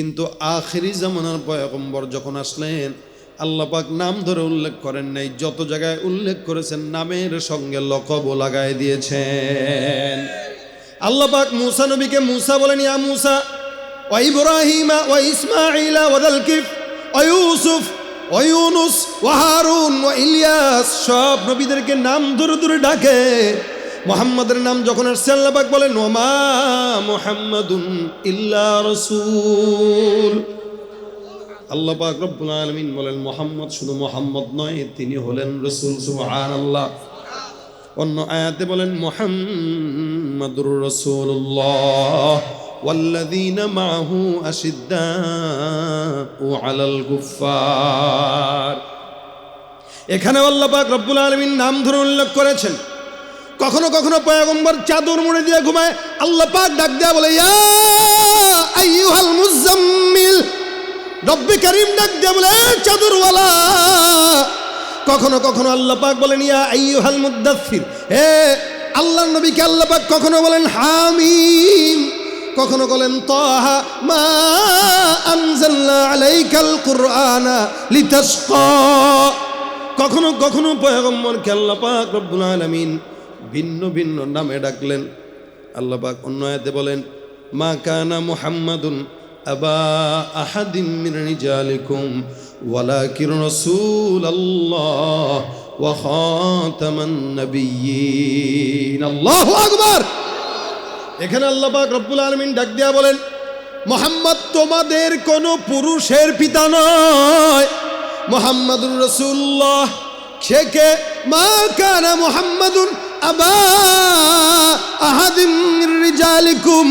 কিন্তু আখেরি জামানার পয়গম্বর যখন আসলেন, আল্লাহ পাক নাম ধরে উল্লেখ করেন নাই, যত জায়গায় উল্লেখ করেছেন নামের সঙ্গে লকবও লাগায় দিয়েছেন। আল্লাহ পাক মুসা নবীকে মুসা বলেন, ইয়া মুসা, ও ইব্রাহিমা, ও ইসমাইলা ওয়াদাল কিফ ও ইউসুফ, ও ইউনুস, ও হারুন, ও ইলিয়াস, সব নবীদেরকে নাম ধরে ধরে ডাকে। মোহাম্মদের নাম যখন আসছে আল্লাহ পাক বলেন ওমা মোহাম্মদুন ইল্লা রসুল আল্লাহ পাক রব্বুল আলামিন বলেন মোহাম্মদ শুধু মোহাম্মদ নয় তিনি হলেন রসুল সুবহানাল্লাহ অন্য আয়াতে বলেন মোহাম্মদুর রসুল্লাহ والذين معه أشداء على الكفار এখানে আল্লাহ পাক রব্বুল আলামিন নাম ধরে উল্লেখ করেছেন কখনো কখনো পয়গম্বর চাদর মুড়ে দিয়ে ঘুমায়, আল্লাহ পাক ডাক দেয়া বলে, ইয়া মুজাম্মিল রব্বি করিম ডাক দেয়া বলে, "এ চাদরওয়ালা। কখনো কখনো আল্লাহ পাক বলেন, ইয়া আইয়ুহাল মুদাফফির। হে আল্লাহর নবীকে আল্লাহ পাক কখনো বলেন, হামিম। কখনো বলেন, তাহা মা আনজালনা আলাইকাল কুরআনা লিতাশকা। কখনো কখনো পয়গম্বরকে আল্লাহ পাক রব্বুল আলামিন ভিন্ন ভিন্ন নামে ডাকলেন। আল্লাহ পাক অন্য আয়াতে বলেন, মা কানা মুহাম্মাদুন আবা আহাদিন মিন রিজালিকুম, ওয়ালাকিন রাসূলুল্লাহ ওয়া খাতামান নাবিয়্যিন। আল্লাহু আকবার! এখানে আল্লাহ পাক রব্বুল আলামিন ডাক দিয়া বলেন, মোহাম্মদ তোমাদের কোনো পুরুষের পিতা নয়। মোহাম্মদুর রসুল্লাহ সে কে? মা কানা মোহাম্মদুন আবা আহাদিম রিজালিকুম।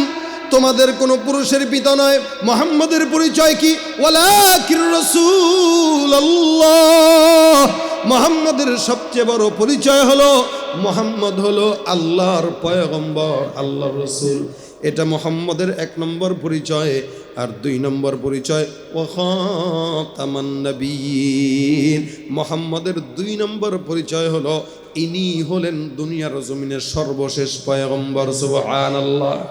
তোমাদের কোনো পুরুষের পিতা নয়, মোহাম্মদের পরিচয় কি? ওয়ালাকির রাসূলুল্লাহ। মোহাম্মদের সবচেয়ে বড় পরিচয় হলো, মোহাম্মদ হলো আল্লাহর পয়গম্বর, আল্লাহর রসুল। এটা মোহাম্মদের এক নম্বর পরিচয় আর দুই নম্বর পরিচয় ওখাতামান্নবীন মোহাম্মদের দুই নম্বর পরিচয় হলো ইনি হলেন দুনিয়ার জমিনের সর্বশেষ পয়গম্বর সুবহান আল্লাহ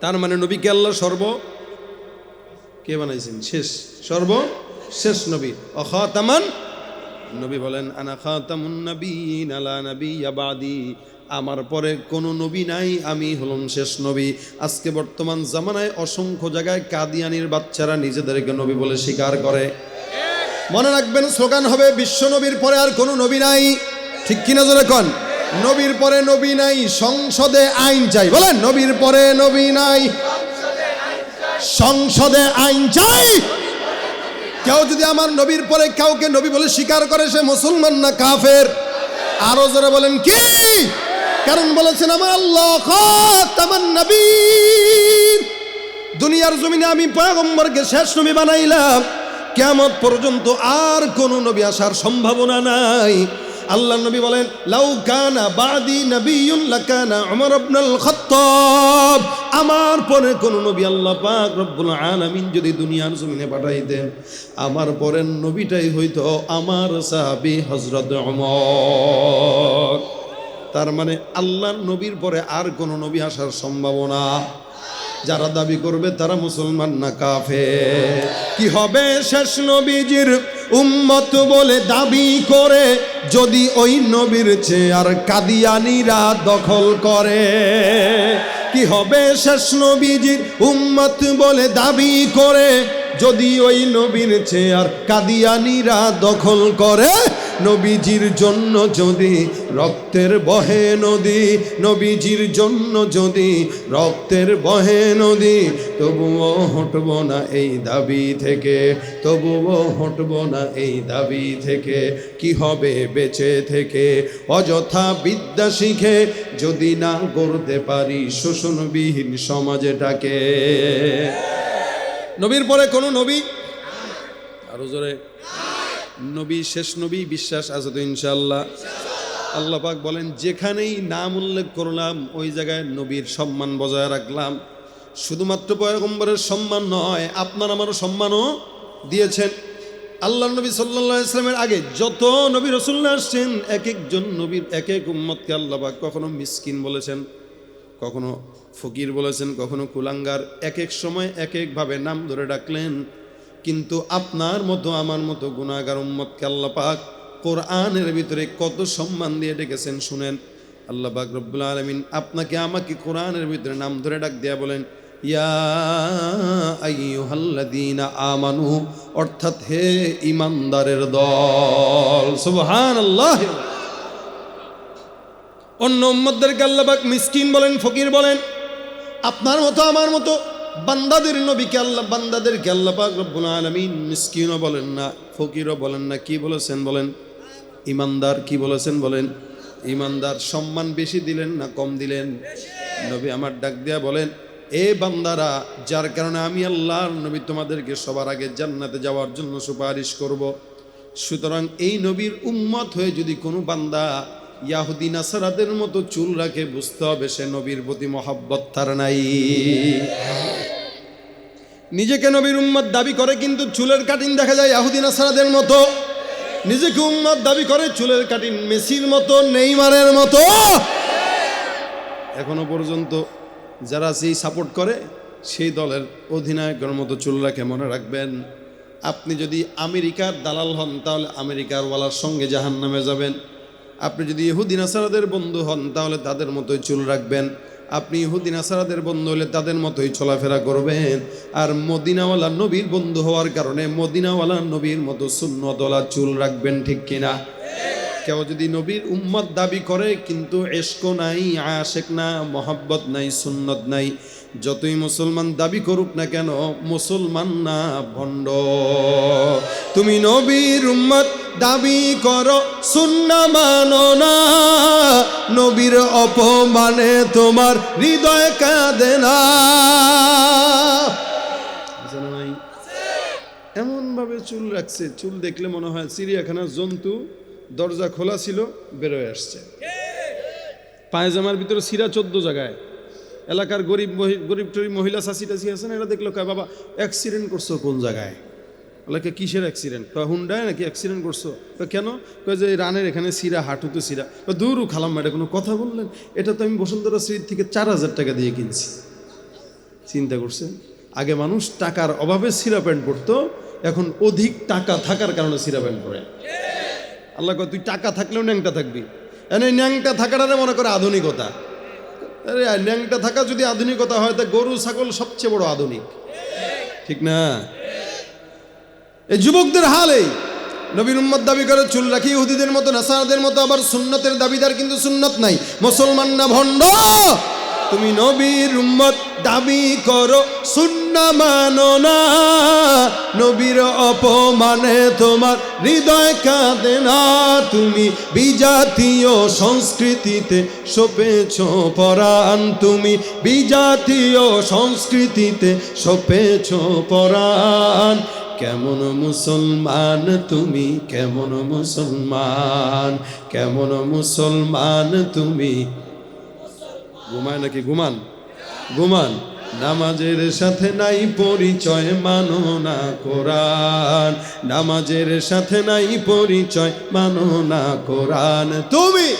তার মানে নবীকে আল্লাহ সর্ব? কে বানাইছেন? শেষ। সর্ব? শেষ নবী। অখাতামান নবী বলেন, আনা খাতামুন নবীন আলা নবী আবাদি আমার পরে কোনো নবী নাই, আমি হলাম শেষ নবী। আজকে বর্তমান জামানায় অসংখ্য জায়গায় কাদিয়ানির বাচ্চারা নিজেদেরকে নবী বলে স্বীকার করে। মনে রাখবেন, স্লোগান হবে, বিশ্ব নবীর পরে আর কোনো নবী নাই। ঠিক কিনা জোরে কন? নবীর পরে নবী নাই, সংসদে আইন চাই। বলেন, নবীর পরে নবী নাই, সংসদে আইন চাই। কেউ যদি আমার নবীর পরে কাউকে নবী বলে স্বীকার করে, সে মুসলমান না কাফের? আরও জোরে বলেন কি? কারণ বলেছেন, আমার আল্লাহ নবীন। দুনিয়ার জমিনে আমি পয়গম্বরকে শেষ নবী বানাইলাম। কেমন পর্যন্ত আর কোন নবী আসার সম্ভাবনা নাই। আল্লাহ নবী বলেন, লাউ কানা বাদি নবিয়ুন লাকানা উমর ইবনুল খাত্তাব। আমার পরে কোন নবী আল্লাহ পাক রব্বুল আলামিন যদি দুনিয়ার জমিনে পাঠাইতেন, আমার পরের নবীটাই হইতো আমার সাহাবী হযরত ওমর তার মানে আল্লাহর নবীর পরে আর কোন নবী আসার সম্ভাবনা যারা দাবি করবে তারা মুসলমান না কাফে কি হবে শেষ নবীজির উম্মত বলে দাবি করে, যদি ওই নবীর চেয়ার কাদিয়ানিরা দখল করে? কি হবে শেষ নবীজির উম্মত বলে দাবি করে, যদি ওই নবীর চেয়ার কাদিয়ানিরা দখল করে? নবীজির জন্য যদি রক্তের বহে নদী, নবীজির জন্য যদি রক্তের বহে নদী, তবুও হটব না এই দাবি থেকে, তবুও হটব না এই দাবি থেকে, কি হবে বেঁচে থেকে? অযথা বিদ্যা শিখে যদি না করতে পারি শোষণবিহীন সমাজটাকে। নবীর পরে কোনো নবী? আরও জোরে। নবী, শেষ নবী বিশ্বাস আছে তো ইনশাল্লাহ আল্লাহ পাক বলেন, যেখানেই নাম উল্লেখ করলাম, ওই জায়গায় নবীর সম্মান বজায় রাখলাম। শুধুমাত্র পয়গম্বরের সম্মান নয়, আপনার আমারও সম্মানও দিয়েছেন। আল্লাহ নবী সাল্লাহ ইসলামের আগে যত নবী রসুল্লাহ আসছেন এক একজন নবীর এক এক উম্মতকে আল্লাহ পাক কখনো মিসকিন বলেছেন, কখনো ফকির বলেছেন, কখনো কুলাঙ্গার। এক এক সময় এক একভাবে নাম ধরে ডাকলেন কিন্তু আপনার মতো, আমার মতো গুণাগার উম্মতকে আল্লাহ পাক কোরআনের ভিতরে কত সম্মান দিয়ে ডেকেছেন শুনেন। আল্লাহ পাক রব্বুল আলমিন আপনাকে আমাকে কোরআনের ভিতরে নাম ধরে ডাক দেয়া বলেন, ইয়া আমানু অর্থাৎ হে ইমানদারের দল, সুবহানাল্লাহ। অন্য উম্মতদেরকে আল্লাহবাক মিসকিন বলেন, ফকির বলেন, আপনার মতো, আমার মতো বান্দাদের নবীকে আল্লাহ, বান্দাদেরকে আল্লাহ পাক রব্বুল আলামিন মিসকিনও বলেন না, ফকিরও বলেন না, কি বলেছেন বলেন? ইমানদার কি বলেছেন বলেন? ইমানদার সম্মান বেশি দিলেন না কম দিলেন? নবী আমার ডাক দিয়া বলেন, এ বান্দারা, যার কারণে আমি আল্লাহর নবী তোমাদেরকে সবার আগে জান্নাতে যাওয়ার জন্য সুপারিশ করব। সুতরাং এই নবীর উম্মত হয়ে যদি কোনো বান্দা ইয়াহুদি, নাসারাদের মতো চুল রাখে, বুঝতে হবে সে নবীর প্রতি মহাব্বত তার নাই। নিজেকে নবীর উম্মত দাবি করে কিন্তু চুলের কাটিং দেখা যায় ইয়াহুদি নাসারাদের মতো। নিজেকে উম্মত দাবি করে চুলের কাটিং মেসির মতো, নেইমারের মতো। এখনও পর্যন্ত যারা সেই সাপোর্ট করে, সেই দলের অধিনায়কের মতো চুল রাখে মনে রাখবেন? আপনি যদি আমেরিকার দালাল হন, তাহলে আমেরিকার ওয়ালার সঙ্গে জাহান নামে যাবেন। আপনি যদি ইহুদিন আসারাদের বন্ধু হন, তাহলে তাদের মতোই চুল রাখবেন। আপনি ইহুদিন আসারাদের বন্ধু হলে তাদের মতোই চলাফেরা করবেন। আর মদিনাওয়ালা নবীর বন্ধু হওয়ার কারণে মদিনাওয়ালা নবীর মতো শূন্যতলা চুল রাখবেন ঠিক কিনা? কেউ যদি নবীর উম্মত দাবি করে, কিন্তু এস্ক নাই, আশেক না মহাব্বত নাই, সুন্নত নাই, যতই মুসলমান দাবি করুক না কেন, মুসলমান না, ভণ্ড। তুমি নবীর উম্মত দাবি করো, সুন্না মানো না। নবীর অপমানে তোমার হৃদয় কাঁদে না। আছে না নাই? এমন ভাবে চুল রাখছে, চুল দেখলে মনে হয় চিড়িয়াখানার জন্তু, দরজা খোলা ছিল, বেরোয় আসছে। পায়জামার ভিতরে সিরা চোদ্দ জায়গায়। এলাকার গরিব গরিব টরিব মহিলা চাষি টাসি আছে না, এরা দেখল, কয়, বাবা অ্যাক্সিডেন্ট করছ কোন জায়গায়? এলাকা কিসের অ্যাক্সিডেন্ট হুন্ডায় নাকি অ্যাক্সিডেন্ট করছ? তো কেন? যে রানের এখানে সিরা, হাঁটুতে সিরা। দূরও খালাম এটা কোনো কথা বললেন? এটা তো আমি বসুন্ধরা স্ট্রিট থেকে চার হাজার টাকা দিয়ে কিনছি। চিন্তা করছেন? আগে মানুষ টাকার অভাবে সিরা প্যান্ট পরতো, এখন অধিক টাকা থাকার কারণে সিরা প্যান্ট পরে। আল্লাহ কয়, তুই টাকা থাকলেও ন্যাংটা থাকবি। এনে ন্যাংটা থাকাটারে মনে করে আধুনিকতা। আরে ন্যাংটা থাকা যদি আধুনিকতা হয়, তা গরু, ছাগল সবচেয়ে বড় আধুনিক। ঠিক না? এই যুবকদের হাল এই নবীর উম্মত দাবি করে, চুল রাখি ইহুদিদের মতো, নাসারাদের মতো, আবার সুন্নতের দাবিদার কিন্তু সুন্নত নাই। মুসলমান না ভণ্ড? তুমি নবীর উম্মত দাবি করো, সুন্না মানো না। নবীর অপমানে তোমার হৃদয় কাঁদে না। তুমি বিজাতীয় সংস্কৃতিতে সপেছ পরাণ। তুমি বিজাতীয় সংস্কৃতিতে সপেছ পরাণ। কেমন মুসলমান তুমি? কেমন মুসলমান? কেমন মুসলমান তুমি? ঘুমায় নাকি? ঘুমান। ঘুমান। নামাজের সাথে নাই পরিচয়, মানো না কোরআন। নামাজের সাথে নাই পরিচয়, মানো না কোরআন। তুমি?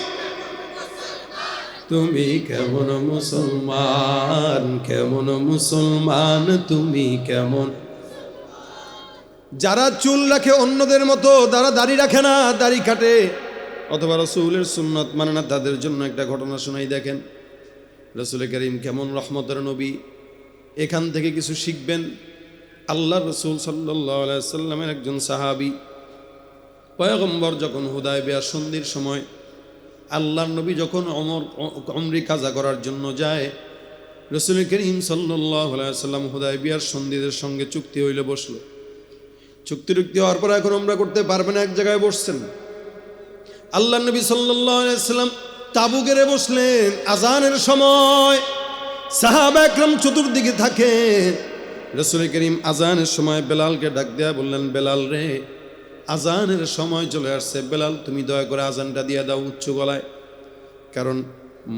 তুমি কেমন মুসলমান? কেমন মুসলমান তুমি? কেমন যারা চুল রাখে অন্যদের মতো তারা দাড়ি রাখে না, দাড়ি কাটে। অথবা রসুলের সুন্নত মানে না, তাদের জন্য একটা ঘটনা শোনাই দেখেন। রসুল করিম কেমন রহমতের নবী। এখান থেকে কিছু শিখবেন। আল্লাহ রসুল সাল্লাহ একজন সাহাবি। পয়গম্বর যখন হুদায় বেয়া সন্ধির সময় আল্লাহর নবী যখন অমর, অমরি কাজা করার জন্য যায়, রসুল করিম সাল্লাহ সাল্লাম হুদায় বিয়ার সন্ধিদের সঙ্গে চুক্তি হইলে বসল। চুক্তি টুক্তি হওয়ার পর এখন আমরা করতে পারবে না, এক জায়গায় বসছেন। আল্লাহ নবী সাল্লাম তাবু গেড়ে বসলেন আজানের সময়। সাহাব একরম চতুর্দিকে থাকে রসুল করিম আজানের সময় বেলালকে ডাক দেয়া বললেন, বেলাল রে আজানের সময় চলে আসছে। বেলাল, তুমি দয়া করে আজানটা দিয়ে দাও উচ্চ গলায়। কারণ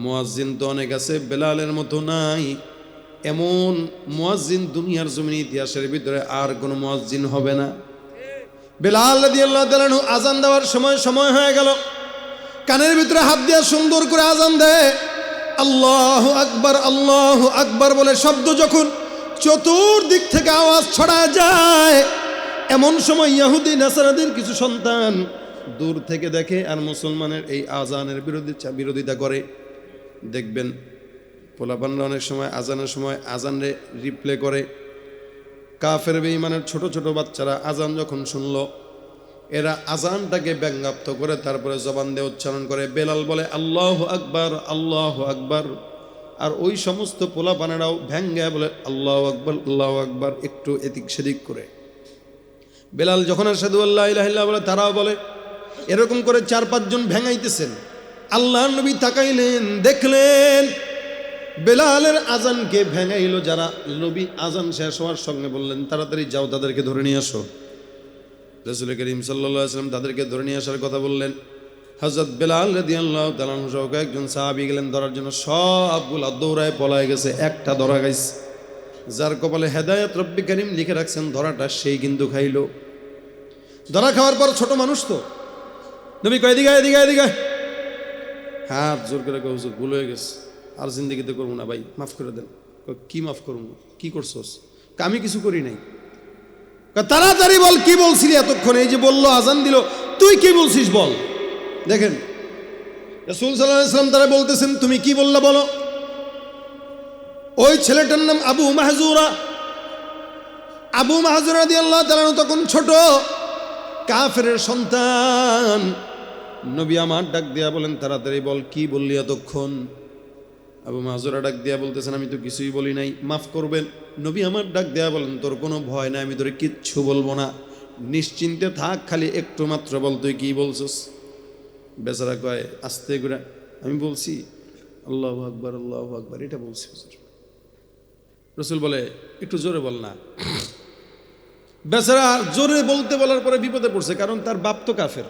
মোয়াজ্জিন তো অনেক আছে, বেলালের মতো নাই। এমন মোয়াজ্জিন দুনিয়ার জমিন ইতিহাসের ভিতরে আর কোনো মোয়াজ্জিন হবে না। বেলাল রাদিয়াল্লাহু আজান দেওয়ার সময় সময় হয়ে গেল। কানের ভিতরে হাত দিয়ে সুন্দর করে আজান দেয়। আল্লাহ আকবার আল্লাহ আকবার বলে শব্দ যখন চতুর্দিক থেকে আওয়াজ ছড়া যায়, এমন সময় ইয়াহুদি নাসারাদের কিছু সন্তান দূর থেকে দেখে আর মুসলমানের এই আজানের বিরোধী বিরোধিতা করে। দেখবেন পোলাপানরা অনেক সময় আজানের সময় আজানে রিপ্লে করে। কাফের বেঈমানের ছোট ছোট বাচ্চারা আজান যখন শুনল, এরা আজানটাকে ব্যঙ্গাপ্ত করে তারপরে জবান দিয়ে উচ্চারণ করে। বেলাল বলে, আল্লাহ আকবার আল্লাহ আকবার। আর ওই সমস্ত পোলাপানেরাও ভ্যাঙ্গা বলে, আল্লাহ আকবার আল্লাহ আকবার। একটু এদিক সেদিক করে। বেলাল যখন আর সাধু আল্লাহ বলে, তারাও বলে, এরকম করে চার পাঁচজন ভেঙাইতেছেন। আল্লাহ নবী তাকাইলেন, দেখলেন বেলালের আজানকে ভেঙাইলো যারা, নবী আজান শেষ হওয়ার সঙ্গে বললেন, তাড়াতাড়ি যাও, তাদেরকে ধরে নিয়ে আসো। রসুল করিম সাল্লাহ আসলাম তাদেরকে ধরে নিয়ে আসার কথা বললেন। হজরত বেলাল রদি আল্লাহ তালান সহ একজন সাহাবি গেলেন, ধরার জন্য সবগুলা দৌড়ায় পলায় গেছে, একটা ধরা গাইছে যার কপালে হেদায়ত রব্বি করিম লিখে রাখছেন, ধরাটা সেই কিন্তু খাইলো। ধরা খাওয়ার পর ছোট মানুষ তো। নবী কয়, এদিকে এদিকে এদিকে হাত জোর করে হুজুর, ভুল হয়ে গেছে। আর জিন্দিগিতে করব না, ভাই, মাফ করে দেন। কি মাফ করব? কি করছোস? আমি কিছু করি নাই। তাড়াতাড়ি বল, কি বলছিলি এতক্ষণ? এই যে বলল, আজান দিল, তুই কি বলছিস বল? দেখেন, রসুল সাল্লাহ ইসলাম তারা বলতেছেন, তুমি কি বললা বলো? ওই ছেলেটার নাম আবু মাহজুরা। আবু মাহজুরা দিয়ে আল্লাহ তালানো তখন ছোট কাফের সন্তান। নবী আমার ডাক দিয়া বলেন, তাড়াতাড়ি বল, কি বললি এতক্ষণ? আবু মাহজুরা ডাক দিয়া বলতেছেন, আমি তো কিছুই বলি নাই, মাফ করবেন। নবী আমার ডাক দেয়া বলেন, তোর কোনো ভয় নাই, আমি তোরে কিচ্ছু বলব না। নিশ্চিন্তে থাক, খালি একটু মাত্র বল, তুই কি বলছস? বেচারা কয়, আস্তে করে। আমি বলছি, আল্লাহ আকবর আল্লাহ আকবর, এটা বলছি রসুল বলে, একটু জোরে বল না। বেচারা জোরে বলতে বলার পরে বিপদে পড়ছে, কারণ তার বাপ তো কাফের,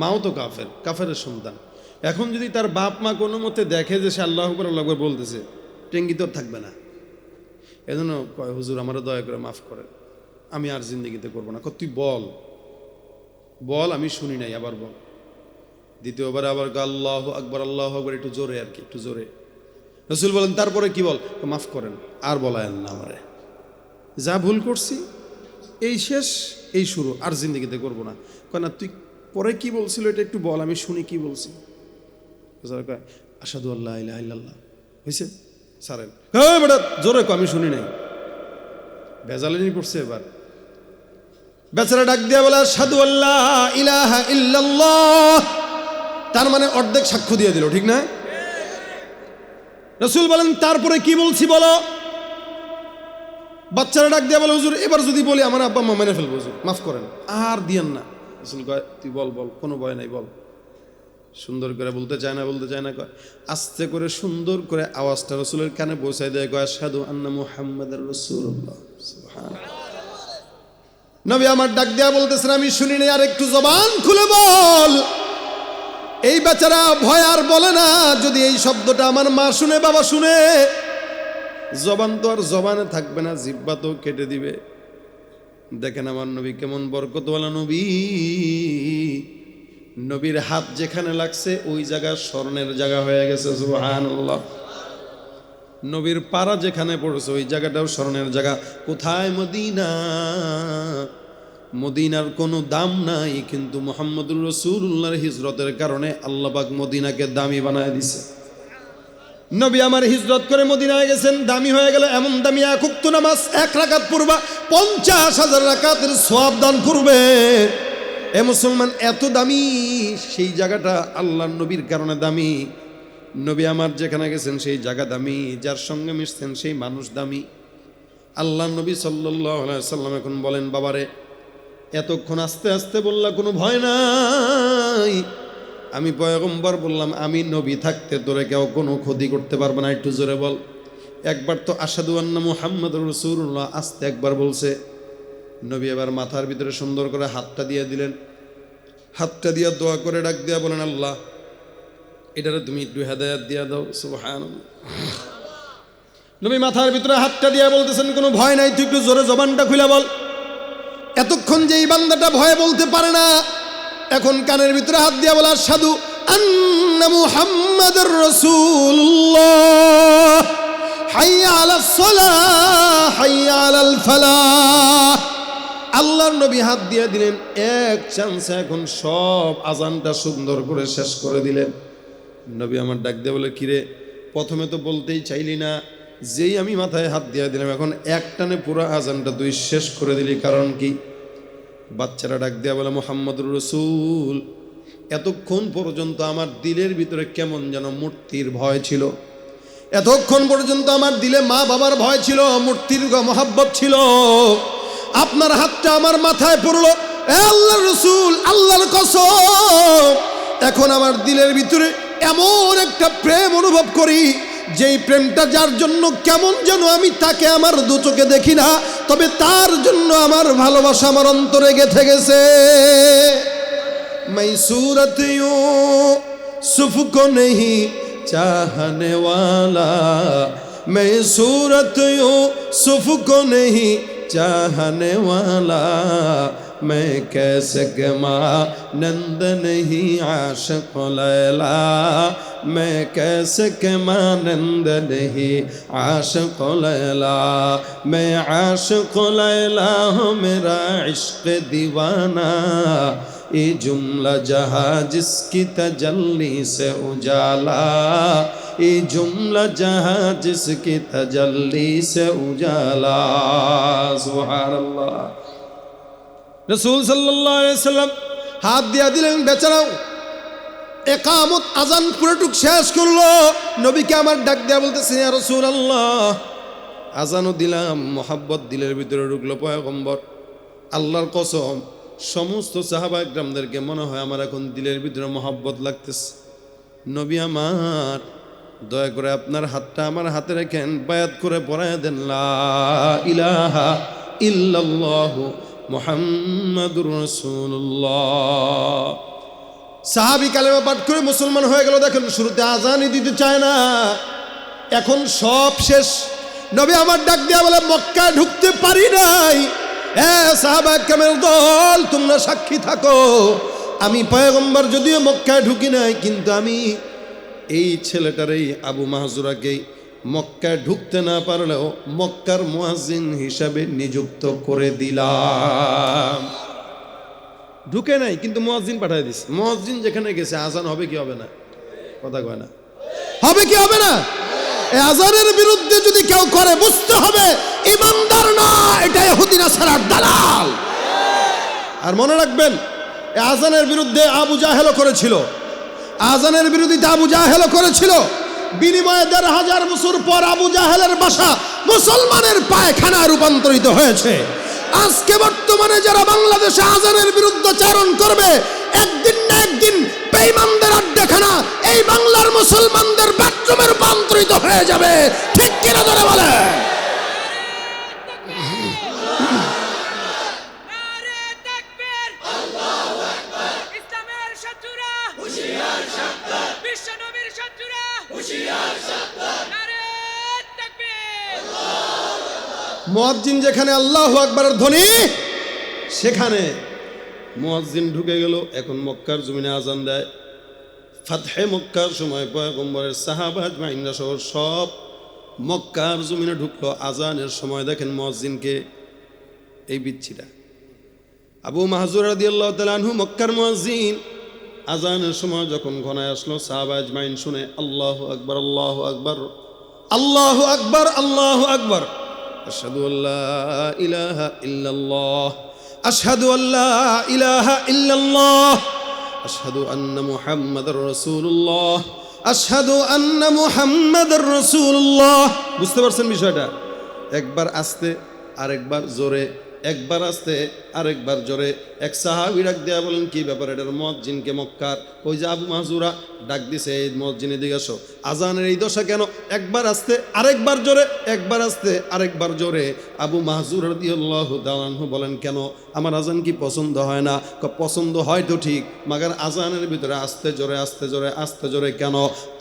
মাও তো কাফের কাফের সন্তান। এখন যদি তার বাপ মা কোনো মতে দেখে যে সে আল্লাহ আকবর আল্লাহ আকবর বলতেছে, টেঙ্গি তো আর থাকবে না। এজন্য কয়, হুজুর, আমারও দয়া করে মাফ করেন। আমি আর জিন্দগিতে করব না। তুই বল। বল, আমি শুনি নাই, আবার বল। দ্বিতীয়বার আবার আল্লাহ আকবর আল্লাহ আকবর। একটু জোরে আর কি, একটু জোরে। রসুল বলেন, তারপরে কি বল? মাফ করেন, আর বলায়েন না আমারে। যা ভুল করছি, এই শেষ, এই শুরু, আর জিন্দগিতে করব না। কয়, না, তুই পরে কি বলছিল, এটা একটু বল, আমি শুনি কি বলছি। কয় আসাদু আল্লাহ ইলাহা ইল্লাল্লাহ। হয়েছে সারেন। হ্যাঁ বেটা জোরে আমি শুনি নাই। ভেজালেনি পড়ছে এবার। বেচারা ডাক দিয়া বলে সাধু আল্লাহ ইলাহা ইল্লাল্লাহ। তার মানে অর্ধেক সাক্ষ্য দিয়ে দিল ঠিক না? রসুল বলেন তারপরে কি বলছি বলো? বাচ্চারা ডাক দিয়া বলে হুজুর এবার যদি বলি আমার আব্বা মা মেনে ফেলব হুজুর। মাফ করেন আর দিয়েন না। রসুল কয় তুই বল বল কোনো ভয় নাই বল। সুন্দর করে বলতে চায় না, বলতে চায় না, কয়, আস্তে করে সুন্দর করে আওয়াজটা রসুলের কানে পৌঁছায় দেয়, কয় সাধু আন্না মুহাম্মদ রসুল্লাহ নবী আমার ডাক দেয়া বলতেছেন, আমি শুনি নাই আর একটু জবান খুলে বল। এই বেচারা ভয় আর বলে না, যদি এই শব্দটা আমার মা শুনে, বাবা শুনে। জবান তো আর জবানে থাকবে না জিব্বা তো কেটে দিবে। দেখেন আমার নবী কেমন বরকতওয়ালা নবী। নবীর হাত যেখানে লাগছে, ওই জায়গা স্বর্ণের জায়গা হয়ে গেছে, সুবহানাল্লাহ। নবীর পাড়া যেখানে পড়েছে, ওই জায়গাটাও স্মরণের জায়গা। কোথায় মদিনা? মদিনার কোনো দাম নাই, কিন্তু মোহাম্মদুর রসুল্লাহর হিজরতের কারণে আল্লাহবাক মদিনাকে দামি বানায় দিছে। নবী আমার হিজরত করে মদিনায় গেছেন, দামি হয়ে গেল, এমন দামি এক নামাজ, এক রাকাত পূর্বা পঞ্চাশ হাজার রাকাতের সব দান করবে। এ মুসলমান, এত দামি? সেই জায়গাটা আল্লাহ নবীর কারণে দামি। নবী আমার যেখানে গেছেন, সেই জায়গা দামি। যার সঙ্গে মিশছেন, সেই মানুষ দামি। আল্লাহ নবী সাল্লাম এখন বলেন, বাবারে, এতক্ষণ আস্তে আস্তে বললা, কোনো ভয় নাই। আমি পয়গম্বর বললাম, আমি নবী থাকতে তোরে কেউ কোনো ক্ষতি করতে পারবে না, একটু জোরে বল। একবার তো আসাদু আন্না মুহাম্মদ রসুল্লাহ আস্তে একবার বলছে নবী এবার মাথার ভিতরে সুন্দর করে হাতটা দিয়ে দিলেন। হাতটা দিয়া দোয়া করে ডাক দিয়া বলেন, আল্লাহ, এটারে তুমি একটু হেদায়াত দিয়া দাও সুহান নবী মাথার ভিতরে হাতটা দিয়া বলতেছেন, কোনো ভয় নাই, তুই একটু জোরে জবানটা খুলে বল। এতক্ষণ যে এই বান্দাটা ভয়ে বলতে পারে না, এখন কানের ভিতরে হাত দিয়া বলার সাধু আন্না মুহাম্মদ রসুল্লাহ হাইয়া আলাল হাইয়া আলাল ফালাহ। আল্লাহর নবী হাত দিয়ে দিলেন, এক চান্সে এখন সব আজানটা সুন্দর করে শেষ করে দিলেন। নবী আমার ডাক দিয়ে বলে, কিরে, প্রথমে তো বলতেই চাইলি না, যেই আমি মাথায় হাত দিয়ে দিলাম, এখন এক টানে পুরো আজানটা দুই শেষ করে দিলি, কারণ কি? বাচ্চারা ডাক দেয়া বলে, মোহাম্মদুর রসুল, এতক্ষণ পর্যন্ত আমার দিলের ভিতরে কেমন যেন মূর্তির ভয় ছিল। এতক্ষণ পর্যন্ত আমার দিলে মা বাবার ভয় ছিল, মূর্তির মহাব্বত ছিল। আপনার হাতটা আমার মাথায় পড়লো এ আল্লাহ রসুল আল্লাহর কসম এখন আমার দিলের ভিতরে এমন একটা প্রেম অনুভব করি যেই প্রেমটা যার জন্য কেমন যেন আমি তাকে আমার দু চোখে দেখি না তবে তার জন্য আমার ভালোবাসা আমার অন্তরে গেথে গেছে मैं सूरत यूं सुफ को नहीं चाहने वाला मैं सूरत यूं सुफ को नहीं چاہنے والا میں کیسے گما نند نہیں عاشق لیلا میں کیسے گما نند نہیں عاشق لیلا میں عاشق لیلا ہوں میرا عشق دیوانہ یہ جملہ جہاں جس کی تجلی سے اجالا ये जुमला जहाँ जिसकी तजल्ली से उजाला सुभान अल्लाह রসুল সাল্লাম হাত দিয়া দিলেন বেচারাও একামত আজান পুরোটুক শেষ করলো নবীকে আমার ডাক দেয়া বলতেছে ইয়া রসুল আল্লাহ আজানও দিলাম মোহাব্বত দিলের ভিতরে ঢুকলো পয়গম্বর আল্লাহর কসম সমস্ত সাহাবা একরামদেরকে মনে হয় আমার এখন দিলের ভিতরে মহাব্বত লাগতেছে নবী আমার দয়া করে আপনার হাতটা আমার হাতে রেখেন, বায়াত করে পড়ায় দেন ইলাহা ইল্লাল্লাহ মুহাম্মাদুর রাসূলুল্লাহ। সাহাবি কালেমা পাঠ করে মুসলমান হয়ে গেল, দেখেন শুরুতে আজানই দিতে চায় না। এখন সব শেষ। নবী আমার ডাক দেয়া বলে মক্কা ঢুকতে পারি নাই। হ্যাঁ সাহাবা কামের দল, তোমরা সাক্ষী থাকো। আমি পয়গম্বর, যদিও মক্কায় ঢুকি নাই, কিন্তু আমি এই ছেলেটার এই আবু মাহজুরাকে মক্কায় ঢুকতে না পারলেও মক্কার মুয়াজ্জিন হিসাবে নিযুক্ত করে দিলাম। ঢুকে নাই, কিন্তু মুয়াজ্জিন পাঠিয়ে দিস মুয়াজ্জিন যেখানে গেছে, আজান হবে কি হবে না? কথা কয় না। হবে কি হবে না? আজানের বিরুদ্ধে যদি কেউ করে, বুঝতে হবে, ইমানদার না এটা ইহুদিনা সারার দালাল। আর মনে রাখবেন আজানের বিরুদ্ধে আবু জাহেলও করেছিল। আজানের বিরোধিতা আবু জাহেলও করেছিল। বিনিময়ে দেড় হাজার বছর পর আবু জাহেলের বাসা মুসলমানের পায়খানা রূপান্তরিত হয়েছে। আজকে বর্তমানে যারা বাংলাদেশে আজানের বিরুদ্ধে চারণ করবে, একদিন না একদিন বেঈমানদের আড্ডাখানা এই বাংলার মুসলমানদের বাথরুমে রূপান্তরিত হয়ে যাবে। ঠিক কিনা ধরে বলে মুয়াজ্জিন যেখানে আল্লাহ আকবরের ধ্বনি, সেখানে মুয়াজ্জিন ঢুকে গেল। এখন মক্কার জমিনে আজান দেয়। ফাতহে মক্কার সময় পয়গম্বরের সাহাবাজ মাইন্না সহ সব মক্কার জমিনে ঢুকলো। আজানের সময় দেখেন মুয়াজ্জিনকে এই বিচ্ছিটা আবু মাহজুর রাদি আল্লাহ তালু মক্কার মুয়াজ্জিন আজানের সময় যখন ঘনায় আসলো সাহাবাজ মাইন শুনে, আল্লাহ আকবর আল্লাহ আকবর আল্লাহ আকবর আল্লাহ আকবর। আশহাদু আল্লাহ ইলাহা ইল্লাল্লাহ, আশহাদু আল্লাহ ইলাহা ইল্লাল্লাহ, আশহাদু আন্না মুহাম্মাদার রাসূলুল্লাহ, আশহাদু আন্না মুহাম্মাদার রাসূলুল্লাহ। বুঝতে পারছেন বিষয়টা? একবার আসতে, আরেকবার জোরে, একবার আসতে আরেকবার জোরে। এক সাহাবি ডাক দেয়া বলেন, কি ব্যাপার এটার মজ্জিনকে মক্কার? ওই যে, আবু মাহজুরা ডাক দিছে, এই মজ্জিনে দিকে আসো। আজানের এই দশা কেন? একবার আসতে, আরেকবার জোরে, একবার আসতে, আরেকবার জোরে। আবু মাহজুর দালানহু বলেন, কেন? আমার আজান কি পছন্দ হয় না? পছন্দ হয় তো ঠিক, মাগার আজানের ভিতরে আস্তে জোরে আস্তে জোরে আস্তে জোরে কেন?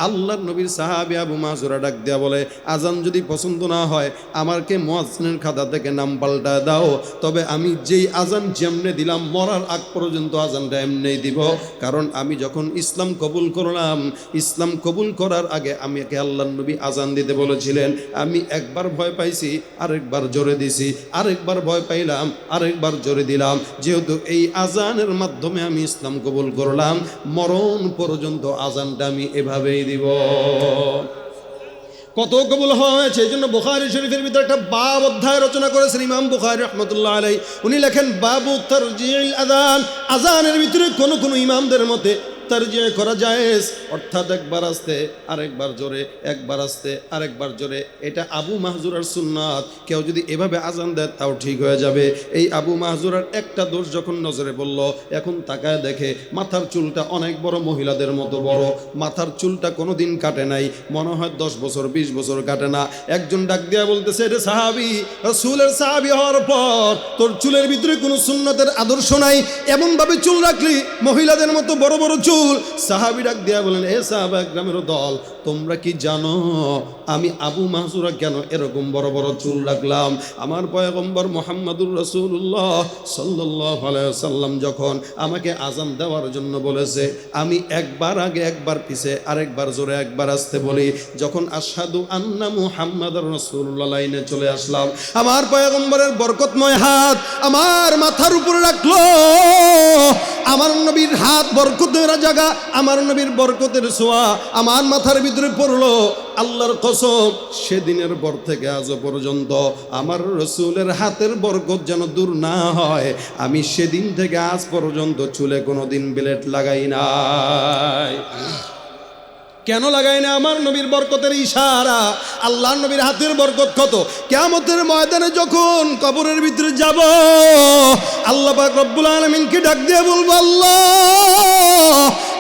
আল্লাহর নবীর সাহাবি আবু মাহজুরা ডাক দেয়া বলে, আজান যদি পছন্দ না হয় আমাকে মোয়াজ্জিনের খাতা থেকে নাম পাল্টা দাও। তবে আমি যেই আজান যেমনে দিলাম, মরার আগ পর্যন্ত আজানটা এমনি দিব। কারণ আমি যখন ইসলাম কবুল করলাম, ইসলাম কবুল করার আগে আমি একে আল্লাহ নবী আজান দিতে বলেছিলেন। আমি একবার ভয় পাইছি, আরেকবার জোরে দিছি। আরেকবার ভয় পাইলাম, আরেকবার জোরে দিলাম। যেহেতু এই আজানের মাধ্যমে আমি ইসলাম কবুল করলাম, মরণ পর্যন্ত আজানটা আমি এভাবেই দিব। কত কবুল হয়েছে এই জন্য বুখারি শরীফের ভিতরে একটা বাব অধ্যায় রচনা করেছেন ইমাম বুখারি রহমতুল্লাহ আলাই উনি লেখেন, বাবু তারজিল আজান আজানের ভিতরে কোনো কোনো ইমামদের মতে করা অর্থাৎ একবার আসতে আরেকবার জোরে, একবার আসতে আরেকবার জোরে, এটা আবু মাহজুরার সুন্নাত। কেউ যদি এভাবে আজান দেয়, তাও ঠিক হয়ে যাবে। এই আবু মাহজুরার একটা দোষ যখন নজরে এখন তাকায় দেখে মাথার চুলটা অনেক বড় মহিলাদের মতো বড়। মাথার চুলটা কোনো দিন কাটে নাই, মনে হয় দশ বছর, বিশ বছর কাটে না। একজন ডাক দিয়া বলতেছে রে সাহাবি, রসুলের সাহাবি হওয়ার পর তোর চুলের ভিতরে কোনো সুন্নতের আদর্শ নাই? এমনভাবে চুল রাখলি, মহিলাদের মতো বড় বড় চুল সাহাবি ডাক দিয়া বলেন, এ সাহাবা গ্রামের দল, তোমরা কি জানো? আমি আবু মাহসুরা কেন এরকম বড় বড় চুল রাখলাম? আমার পয়গম্বর মোহাম্মদুর রসুল্লাহ সাল্লাহ সাল্লাম যখন আমাকে আজান দেওয়ার জন্য বলেছে, আমি একবার আগে একবার পিছে আরেকবার জোরে একবার আসতে বলি, যখন আসাদু আন্না মুহাম্মদ রসুল্লাহ লাইনে চলে আসলাম, আমার পয়গম্বরের বরকতময় হাত আমার মাথার উপরে রাখল, আমার নবীর হাত বরকতের জায়গা আমার নবীর বরকতের সোয়া আমার মাথার ভিতরে পড়ল আল্লাহর কসম। সেদিনের পর থেকে আজ পর্যন্ত আমার রসুলের হাতের বরকত যেন দূর না হয়। আমি সেদিন থেকে আজ পর্যন্ত চুলে কোনো দিন লাগাই নাই। কেন লাগায় না? আমার নবীর বরকতের ইশারা। আল্লাহ নবীর হাতের বরকত কত? কেমতের ময়দানে যখন কবরের ভিতরে যাব, আল্লাহ পাক রব্বুল আলমিনকে ডাক দিয়ে বলব, আল্লাহ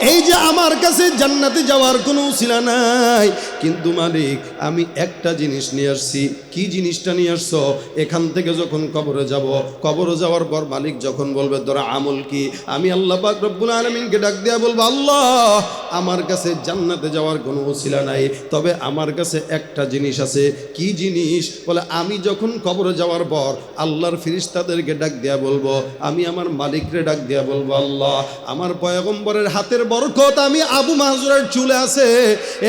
এই যে আমার কাছে জান্নাতে যাওয়ার কোনো উসিলা নাই। কিন্তু মালিক, আমি একটা জিনিস নিয়ে আসছি। কি জিনিসটা নিয়ে আসছো? এখান থেকে যখন কবরে যাব, কবরে যাওয়ার পর মালিক যখন বলবে, তোরা আমল কি? আমি আল্লাহ পাক রব্বুল আলমিনকে ডাক দিয়া বলব, আল্লাহ, আমার কাছে জান্নাতে যাওয়ার কোনো উসিলা নাই। তবে আমার কাছে একটা জিনিস আছে। কি জিনিস? বলে, আমি যখন কবরে যাওয়ার পর আল্লাহর ফিরিস্তাদেরকে ডাক দিয়া বলব, আমি আমার মালিকরে ডাক দিয়া বলব, আল্লাহ, আমার পয়গম্বরের হাতের বরকত আমি আবু মাহজুরের চুলে আছে।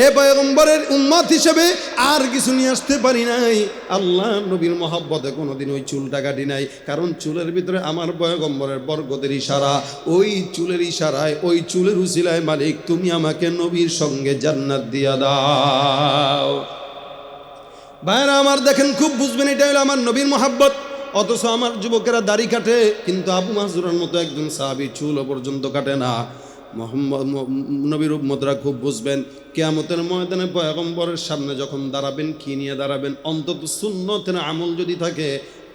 এ পয়গম্বরের উম্মত হিসেবে আর কিছু নিয়ে আসতে পারি নাই। আল্লাহ নবীর মহব্বতে কোনোদিন ওই চুলটা কাটি নাই। কারণ চুলের ভিতরে আমার পয়গম্বরের বরকতের ইশারা। ওই চুলের ইশারায়, ওই চুলের উসিলায় মালিক, তুমি আমাকে নবীর সঙ্গে জান্নাত দিয়া দাও। ভাইরা আমার দেখেন, খুব বুঝবেন এটা হলো আমার নবীর মহাব্বত। অথচ আমার যুবকেরা দাড়ি কাটে, কিন্তু আবু মাহজুরের মতো একজন সাহাবি চুলও পর্যন্ত কাটে না। নবীর মুদ্রা খুব বুঝবেন। কেয়ামতের ময়দানে পয়গম্বরের সামনে যখন দাঁড়াবেন, কি নিয়ে দাঁড়াবেন? অন্তত সুন্নতের আমল যদি থাকে,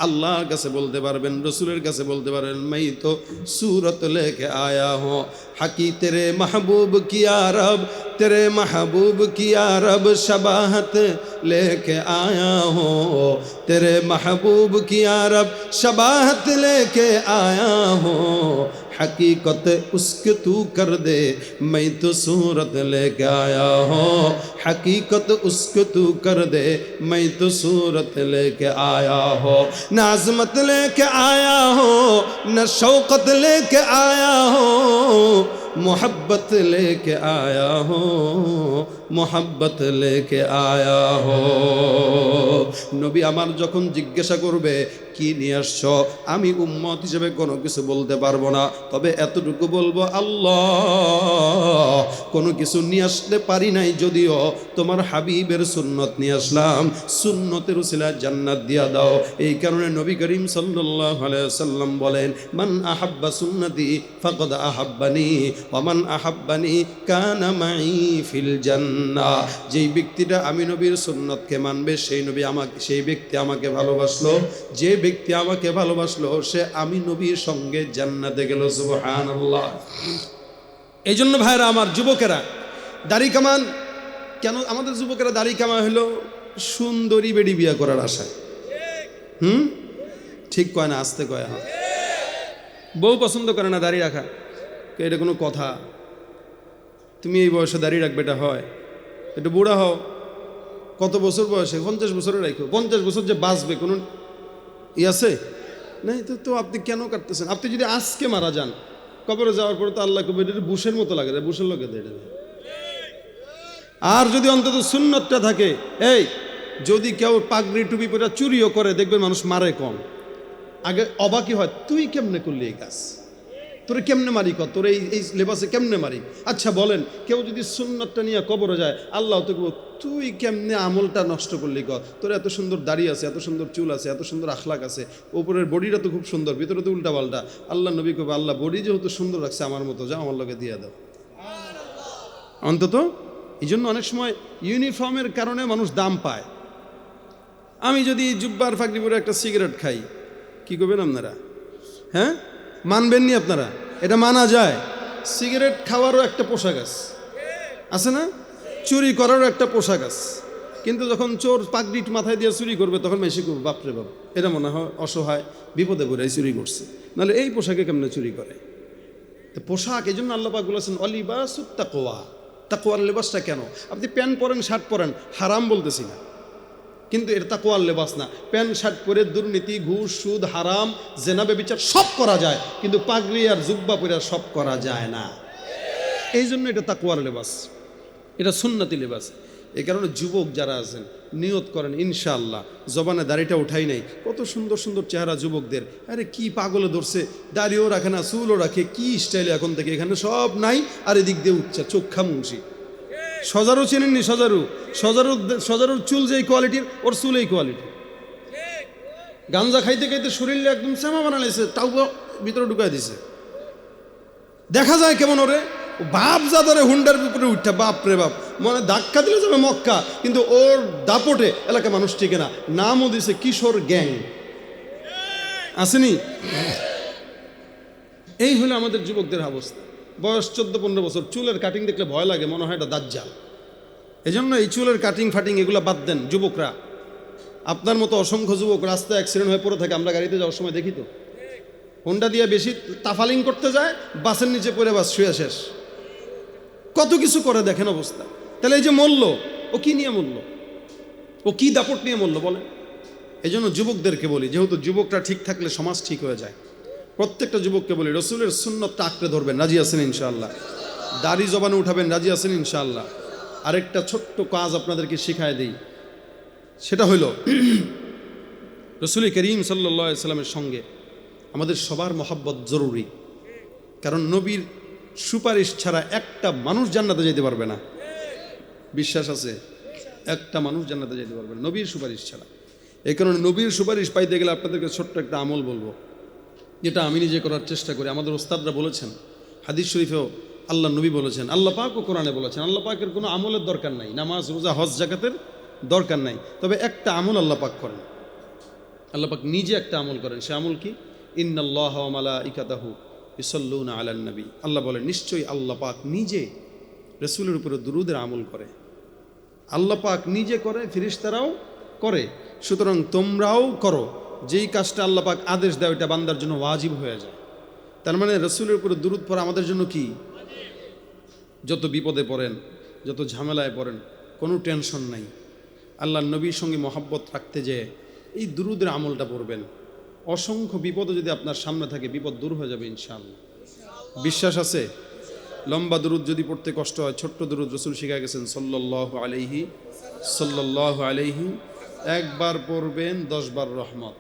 আল্লাহর কাছে বলতে পারবেন, রসুলের কাছে বলতে পারবেন মাই তো সুরত লেখে আয়া হো। হাকি, তেরে মাহবুব কি আরব তেরে মাহবুব কি আরব সবাহত লেখে আয়া হো। তেরে মাহবুব কি আরব সবাহত লেখে আয়া হো। हकीकत उसके तू कर दे, मैं तो सूरत लेके आया हो। हकीकत उसके तू कर दे, मैं तो सूरत लेके आया हो। न अजमत लेके आया हो, न शौकत लेके आया हो। मोहब्बत लेके आया हो। মোহাব্বত লেকে আয়া হো। নবী আমার যখন জিজ্ঞাসা করবে, কি নিয়ে আসছ? আমি উম্মত হিসেবে কোনো কিছু বলতে পারব না। তবে এতটুকু বলব, আল্লাহ, কোনো কিছু নিয়ে আসতে পারি নাই যদিও তোমার হাবিবের সুন্নত নিয়ে আসলাম। সুন্নতের উসিলা জান্নাত দিয়া দাও। এই কারণে নবী করিম সাল্লাহ সাল্লাম বলেন, মান আহাব্বা সুন্নতি ফাকদ আহাব্বানি ওমান আহাব্বানি কানা মাই ফিল জান্না যেই ব্যক্তিটা আমি নবীর সুন্নতকে মানবে, সেই নবী আমাকে, সেই ব্যক্তি আমাকে ভালোবাসলো। যে ব্যক্তি আমাকে ভালোবাসলো, সে আমি নবীর সঙ্গে জান্নাতে গেল, সুবহানাল্লাহ। এই জন্য ভাইরা আমার যুবকেরা দাড়ি কামান কেন আমাদের যুবকেরা দাড়ি কামা হলো সুন্দরী বেডি বিয়া করার আশায়। হুম? ঠিক কয় না, আসতে কয় হ্যাঁ বউ পছন্দ করে না দাড়ি রাখা। এটা কোনো কথা। তুমি এই বয়সে দাড়ি রাখবে, এটা হয়। একটু বুড়া হও। কত বছর বয়সে? পঞ্চাশ বছরে রাখো পঞ্চাশ বছর যে বাঁচবে কোনো ই আছে? নাই তো তো আপনি কেন কাটতেছেন? আপনি যদি আজকে মারা যান কবরে যাওয়ার পরে তো আল্লাহ কবে বুশের মতো লাগে রে, বুশের লোকে এটা। আর যদি অন্তত সুন্নতটা থাকে এই যদি কেউ পাগড়ি টুপি পরে চুরিও করে দেখবেন মানুষ মারে কম। আগে অবাকই হয় তুই কেমনে করলি এই কাজ? তোরে কেমনে মারি কর? তোর এই এই লেবাসে কেমনে মারি? আচ্ছা বলেন, কেউ যদি সুন্নতটা নিয়ে কবরে যায়, আল্লাহ তো তুই কেমনে আমলটা নষ্ট করলি কর? তোর এত সুন্দর দাড়ি আছে, এত সুন্দর চুল আছে, এত সুন্দর আখলাক আছে উপরের বডিটা তো খুব সুন্দর, ভিতরে তো উল্টা পাল্টা আল্লাহ নবী কবে আল্লাহ, বডি যেহেতু সুন্দর রাখছে, আমার মতো, যাও, আমার লোকে দিয়ে দাও। অন্তত এই জন্য অনেক সময় ইউনিফর্মের কারণে মানুষ দাম পায়। আমি যদি জুব্বার ফাঁকরি পরে একটা সিগারেট খাই, কি করবেন আপনারা? হ্যাঁ? মানবেন নি আপনারা? এটা মানা যায়। সিগারেট খাওয়ারও একটা পোশাক আছে আছে না? চুরি করারও একটা পোশাক আছে কিন্তু যখন চোর পাগড়িট মাথায় দিয়ে চুরি করবে, তখন মেশি করবে বাপরে বাপ, এটা মনে হয় অসহায়, বিপদে পড়ে চুরি করছে। নাহলে এই পোশাকে কেমনে চুরি করে? তো পোশাক এই জন্য আল্লাপাক বলেছেন অলিবাস তাকোয়া তাকোয়ার লেবাসটা কেন? আপনি প্যান্ট পরেন, শার্ট পরেন, হারাম বলতেছি না। কিন্তু এটা তাকোয়ার লেবাস না। প্যান্ট, শার্ট পরে দুর্নীতি, ঘুষ, সুদ, হারাম জেনাবে বিচার সব করা যায়, কিন্তু পাগড়ি আর জুব্বা পরে সব করা যায় না। এই জন্য এটা তাকোয়ার লেবাস। এটা সুন্নতি লেবাস। এই কারণে যুবক যারা আছেন, নিয়ত করেন, ইনশাআল্লাহ, জবানে দাড়িটা উঠাই নাই। কত সুন্দর সুন্দর চেহারা যুবকদের। আরে কি পাগলে ধরছে, দাড়িও রাখে না, চুলও রাখে, কি স্টাইলে এখন থেকে? এখানে সব নাই, আর এদিক দিয়ে উঠছে, চোখা মুন্সি সজারু চেনেননি, সজারু। সজারু, সজারুর চুল যেই কোয়ালিটির ওর চুল এই কোয়ালিটি গাঞ্জা খাইতে খাইতে শরীরে একদম শ্যামা বানালেছে তাও ভিতরে ঢুকাই দিছে। দেখা যায় কেমন ওরে? বাপ যাদারে হুন্ডার উপরে উঠটা বাপ রে বাপ। মানে ধাক্কা দিলে যাবে মক্কা, কিন্তু ওর দাপটে এলাকা মানুষ টিকে না। নামও দিছে কিশোর গ্যাং। আসেনি? এই হলো আমাদের যুবকদের অবস্থা। বয়স চোদ্দ পনেরো বছর, চুলের কাটিং দেখলে ভয় লাগে, মনে হয় এটা দাজ্জাল। এই জন্য এই চুলের কাটিং ফাটিং এগুলো বাদ দেন যুবকরা। আপনার মতো অসংখ্য যুবক রাস্তায় অ্যাক্সিডেন্ট হয়ে পড়ে থাকে, আমরা গাড়িতে যাওয়ার সময় দেখি তো। হোন্ডা দিয়ে বেশি তাফালিং করতে যায়, বাসের নিচে পড়ে বাস, শুয়ে শেষ। কত কিছু করে দেখেন অবস্থা। তাহলে এই যে মূল্য, ও কি নিয়ে মূল্য? ও কি দাপট নিয়ে মূল্য বলে এই জন্য যুবকদেরকে বলি, যেহেতু যুবকরা ঠিক থাকলে সমাজ ঠিক হয়ে যায়। প্রত্যেকটা যুবককে বলি, রসুলের সুন্নতটা আঁকড়ে ধরবেন, রাজি আছেন ইনশাআল্লাহ। দাড়ি জবানে উঠাবেন, রাজি আছেন ইনশাআল্লাহ। আরেকটা ছোট্ট কাজ আপনাদেরকে শিখায় দিই। সেটা হইল, রসুল করিম সাল্লা সাল্লামের সঙ্গে আমাদের সবার মহাব্বত জরুরি। কারণ নবীর সুপারিশ ছাড়া একটা মানুষ জান্নাতে যেতে পারবে না। বিশ্বাস আছে? একটা মানুষ জান্নাতে যেতে পারবে না, নবীর সুপারিশ ছাড়া। এই কারণে নবীর সুপারিশ পাইতে গেলে আপনাদেরকে ছোট্ট একটা আমল বলব। যেটা আমি নিজে করার চেষ্টা করি। আমাদের ওস্তাদরা বলেছেন, হাদিস শরীফেও আল্লাহ নবী বলেছেন, আল্লাহ পাকও কোরআনে বলেছেন, আল্লাহ পাকের কোনো আমলের দরকার নাই, নামাজ, রোজা, হজ জাকাতের দরকার নাই। তবে একটা আমল আল্লাহ পাক করেন। আল্লাহ পাক নিজে একটা আমল করেন, সে আমল কি? ইন্নাল্লাহ মালা ইকাতাহু ইসল্লুনা আলান নবী। আল্লাহ বলেন, নিশ্চয়ই আল্লাহ পাক নিজে রসুলের উপরে দুরুদের আমল করে। আল্লাহ পাক নিজে করে ফিরিস্তারাও করে। সুতরাং তোমরাও করো। যেই কাজটা আল্লাহ পাক আদেশ দেয়, ওইটা বান্দার জন্য ওয়াজিব হয়ে যায়। তার মানে রসুলের উপরে দুরুদ পড়া আমাদের জন্য কি? যত বিপদে পড়েন, যত ঝামেলায় পড়েন, কোনো টেনশন নাই। আল্লাহ নবীর সঙ্গে মহাব্বত রাখতে যে এই দুরুদের আমলটা পড়বেন। অসংখ্য বিপদও যদি আপনার সামনে থাকে, বিপদ দূর হয়ে যাবে ইনশাআল্লাহ। বিশ্বাস আছে? লম্বা দুরুদ যদি পড়তে কষ্ট হয়, ছোট্ট দুরুদ রসুল শিখা গেছেন সল্লাহ আলাইহি সল্লাহ আলাইহি, একবার পড়বেন দশবার রহমত।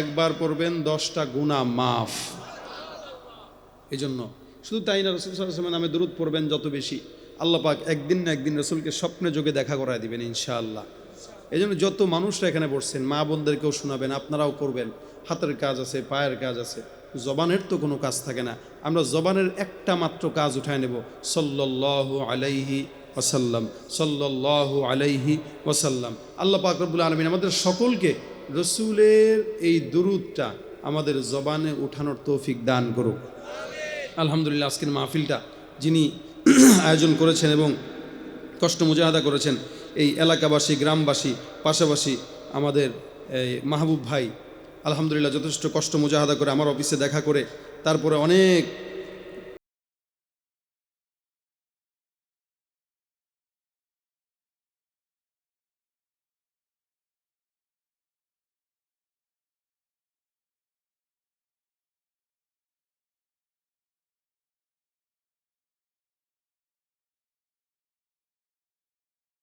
একবার পড়বেন দশটা গুণা মাফ। এই জন্য শুধু তাই না, রসুল সাল্লামের নামে দূরত পড়বেন যত বেশি। আল্লাহ পাক একদিন না একদিন রসুলকে স্বপ্নে যোগে দেখা করায় দিবেন ইনশাআল্লাহ। এই জন্য যত মানুষরা এখানে বসছেন, মা বোনদেরকেও শোনাবেন, আপনারাও করবেন। হাতের কাজ আছে, পায়ের কাজ আছে, জবানের তো কোনো কাজ থাকে না। আমরা জবানের একটা মাত্র কাজ উঠায় নেব সল্লাহ আলাইহি ওসাল্লাম সল্লাহ আলাইহি ওসাল্লাম আল্লাহ পাক রব্বুল আলমিন আমাদের সকলকে রসুলের এই দুরুদটা আমাদের জবানে উঠানোর তৌফিক দান করুক। আলহামদুলিল্লাহ, আজকের মাহফিলটা যিনি আয়োজন করেছেন এবং কষ্ট মুজাহাদা করেছেন, এই এলাকাবাসী, গ্রামবাসী, পাশাপাশি আমাদের মাহবুব ভাই, আলহামদুলিল্লাহ যথেষ্ট কষ্ট মুজাহাদা করে আমার অফিসে দেখা করে, তারপরে অনেক